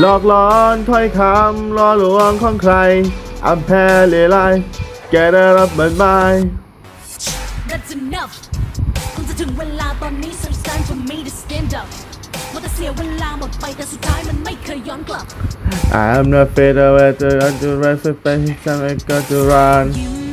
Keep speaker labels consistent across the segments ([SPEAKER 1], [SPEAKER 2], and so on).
[SPEAKER 1] หลอกหลอนถ้อยคำล่อลวงของใครอำแพ้เลไลแกได้รับมันไหม
[SPEAKER 2] That's enough คงจะถึงเวลาตอนนี้ so it's time for me to stand up ว่าแต่เสียเวลาหมดไปแต่สุดท้ายมันไม่เคยย้อนกลับ
[SPEAKER 1] I'm not afraid of it to run to run for space time I got to run
[SPEAKER 3] ยิ้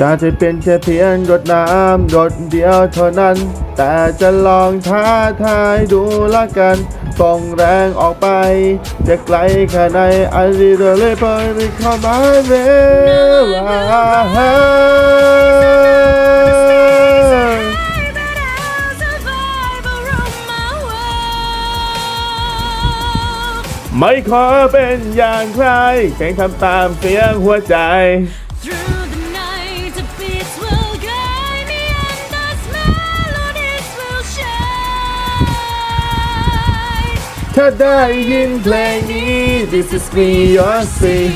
[SPEAKER 3] จะ
[SPEAKER 1] จะเป็นแค่เพียงหยดน้ำหยดเดียวเท่านั้น แต่จะลองท้าทายดูละกันส่งแรงออกไป จะไกลแค่ไหน I literally put it on my way
[SPEAKER 3] But I'll survive around my world
[SPEAKER 1] ไม่ขอเป็นอย่างใครแค่ทำตามเสียงหัวใจ ถ้าได้ยินเพลงนี้ This is me your sea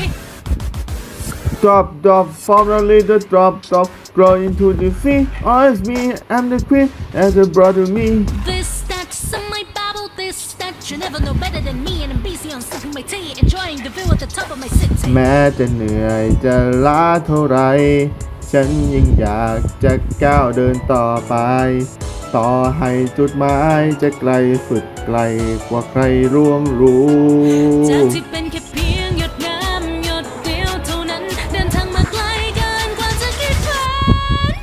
[SPEAKER 1] Drop, drop, from the little drop, drop, grow into the sea. Oh, it's me, I'm the queen, as a brother me.
[SPEAKER 3] This, that, some might babble this, that You never know better than me And I'm busy on sipping my tea Enjoying the view at the top of my city
[SPEAKER 1] แม้จะเหนื่อยจะล้าเท่าไร ฉันยังอยากจะก้าวเดินต่อไป ต่อให้จุดหมายจะไกลสุดไกลกว่าใครร่วงรู้
[SPEAKER 3] จากที่เป็นแค่เพียงหยดน้ำหยดเดียวเท่านั้น เดินทางมาไกลเกินกว่าจะคิดฝัน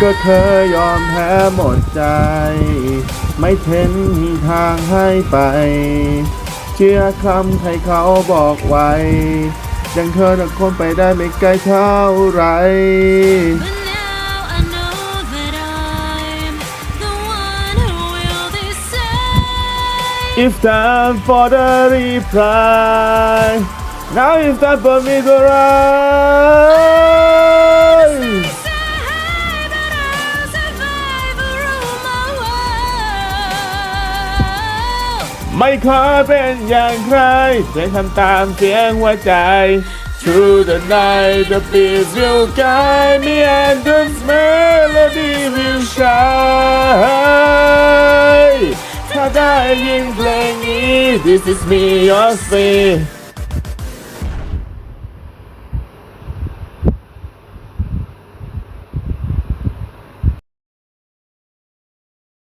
[SPEAKER 1] ก็เธอยอมแพ้หมดใจ ไม่เห็นมีทางให้ไป เชื่อคำใครเขาบอกไว้ ยังเธอทั้งคนไปได้ไม่ไกลเท่าไหร
[SPEAKER 3] But now I know that I'm the one who will decide
[SPEAKER 1] It's time for the reply Now it's time for me to rise ไม่ขอเป็นอย่างใครจะทำตามเสียงหัวใจ Through the night the beat will guide me and this melody will shine ถ้าได้ยินเพลงนี้ This is me your sing.